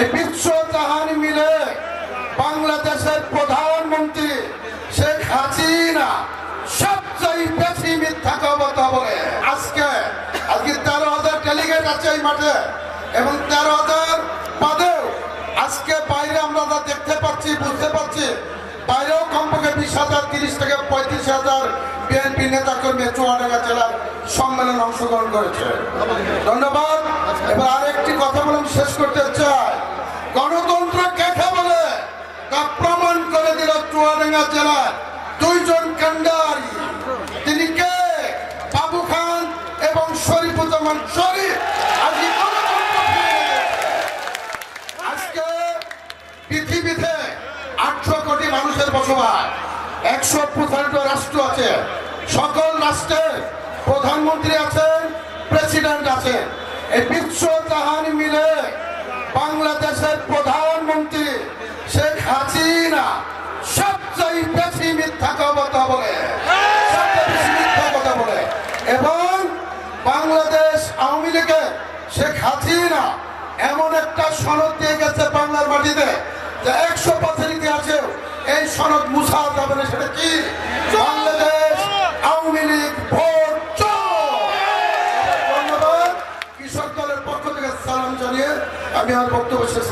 এই বিশ্ব জাহান মিলে বাংলাদেশের প্রধানমন্ত্রী শেখ হাসিনা সবচেয়ে বেশি মিথ্যা কথা বলে আজকে আজকে তেরো হাজার ডেলিগেট আছে এই মাঠে এবং তেরো হাজার বাদেও আজকে বাইরে আমরা দেখতে পাচ্ছি, বুঝতে পারছি, বাইরেও কমপক্ষে বিশ হাজার, তিরিশ থেকে পঁয়ত্রিশ হাজার বিএনপি নেতা কর্মী চুয়াডাঙ্গা জেলার সম্মেলনে অংশগ্রহণ করেছে। ধন্যবাদ। এবার আরেকটি কথা বলে শেষ করতে চাই। গণতন্ত্র কাকে বলে তা প্রমাণ করে দিল চুয়াডাঙ্গা জেলার দুইজন কান্ডারি তিনি কে? বাবু খান এবং শরীফুজ্জামান শরীফ, আজকে। আজকে পৃথিবীতে আটশো কোটি মানুষের বসবাস, একশো পঁচানব্বই রাষ্ট্র আছে, সকল রাষ্ট্রের প্রধানমন্ত্রী আছেন, প্রেসিডেন্ট আছেন। এই বিশ্ব জাহান মিলে বাংলাদেশের প্রধানমন্ত্রী শেখ হাসিনা সবচেয়ে বেশি মিথ্যা কথা বলে। কথা বলে। এবং বাংলাদেশ আওয়ামী লীগের শেখ হাসিনা এমন একটা সনদ দিয়ে গেছে বাংলার মাটিতে যে একশো বছর ইতিহাসে এই সনদ মুসা যাবে না, সেটা কি? জানিয়ে আমি আমার বক্তব্য শেষ